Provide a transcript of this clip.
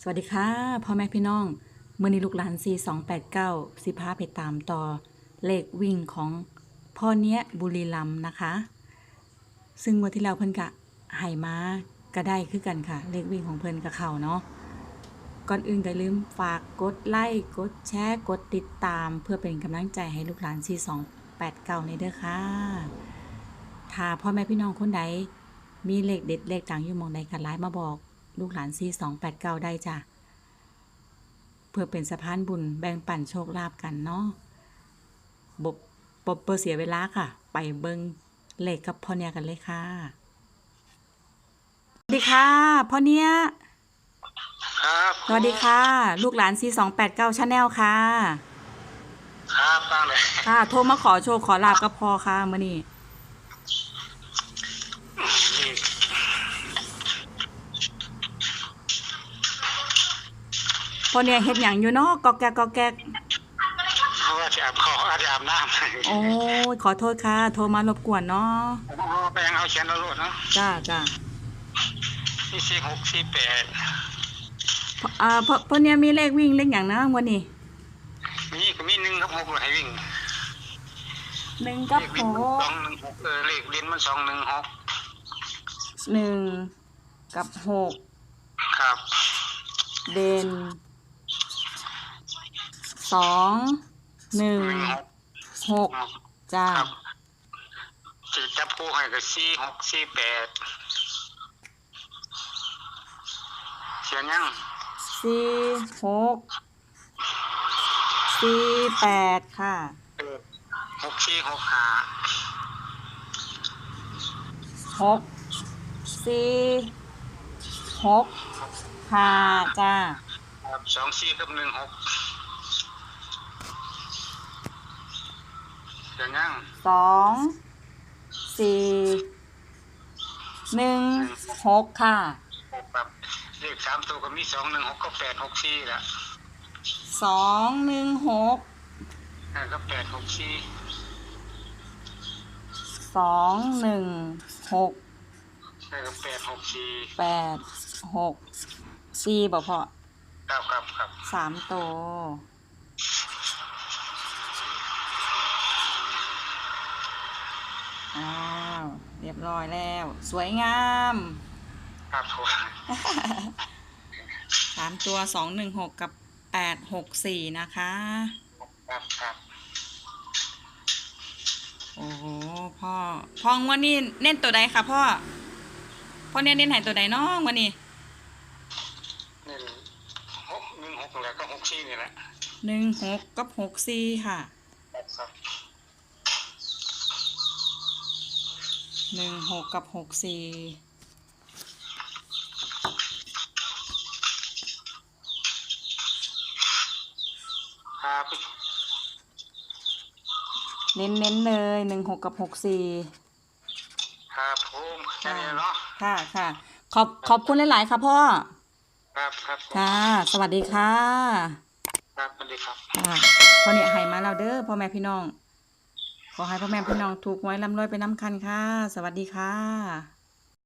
สวัสดีค่ะพ่อแม่พี่น้องเมื่อนี้ลูกหลาน4289สิพาไปตามต่อ เลขวิ่งของพ่อเนี้ยบุรีรัมนะคะ ซึ่งวันที่แล้วเพิ่นกะไห่มาก็ได้คือกันค่ะ เลขวิ่งของเพิ่นกับเขาเนาะก่อนอื่นอย่าลืมฝากกดไลค์กดแชร์กดติดตาม เพื่อเป็นกำลังใจให้ลูกหลาน4289ในเด้อค่ะถ้าพ่อแม่พี่น้องคนใดมีเลขเด็ดเลขดังอยู่มองใดกันไลน์มาบอก ลูกหลานซีสองแปดเก้าได้จ้ะ เพื่อเป็นสะพานบุญแบ่งปันโชคลาภกันเนาะบบบบเปอเสียเวลาค่ะ ไปเบิงเลขกับพ่อเนี่ยกันเลยค่ะสวัสดีค่ะพ่อเนี่ยครับสวัสดีค่ะ ลูกหลานซีสองแปดเก้าชาแนลค่ะ ครับตั้งเลยค่ะโทรมาขอโชคขอลาบก็พอค่ะมื่อนี้นี่ พ่อเนี่ยเฮ็ดหยังอยู่เนาะกอกแกกกอกแกกเพราะว่าจะอาบขออาจจะอาบน้ำโอ้ยขอโทษค่ะ โทรมารบกวนเนาะเอาไปยังเอาเขียนเอาโลดเนาะจ้าจ้าที่สี่หกสี่แปดอ่าพ่อพ่อเนี่ยมีเลขวิ่งเลขอย่างนะวันนี้มีก็มีหนึ่งกับหกเลยให้วิ่งหนึ่งกับเลขหวิ่งมันกสองหนึ่งหกเออเลขเรียนมันสองหนึ่งหกหนึ่งกับหกครับ เด่น สองหนึ่งหนึ่งหกหกจ้าครับจะจับคู่ให้กับสี่หกสี่แปดเขียนยังสี่หกสี่แปดค่ะเออหกสี่หกห้าหกสี่หกห้าจ้าครับสองสี่กับหนึ่งหก เขียนยังสองสี่หนึ่งหกค่ะหกแบบเลขสามตัวก็มีสองหนึ่งหกก็แปดหกสี่ละสองหนึ่งหกนั่นก็แปดหกสี่สองหนึ่งหกนั่นก็แปดหกสี่แปดหกสี่บอกพอครับครับครับสามโตว อ้าว เรียบร้อยแล้ว สวยงาม ครับผมสามตัวสองหนึ่งหกกับแปดหกสี่นะคะ ครับครับโอ้โหพ่อพ่องวันนี้เน้นตัวใดคะพ่อ พ่อเน้นเน้นใหายตัวใดน้องวันนี้นี่หกหนึ่งหกแล้วก็หกสี่นี่แหละหนึ่งหกกับหกสี่ค่ะ ครับครับ หนึ่งหกกับหกสี่ครับเน้นเน้นๆเลยหนึ่งหกกับหกสี่ครับผมแค่นี้เนาะค่ะค่ะ ขอบขอบคุณหลาย ๆ ค่ะพ่อ ครับครับผมค่ะ สวัสดีค่ะ ครับสวัสดีครับ ค่ะพ่อเนี่ยให้มาเราเด้อพ่อแม่พี่น้อง ขอให้พ่อแม่พี่น้องถูกไว้ลำรวยไปน้ำคันค่ะ สวัสดีค่ะ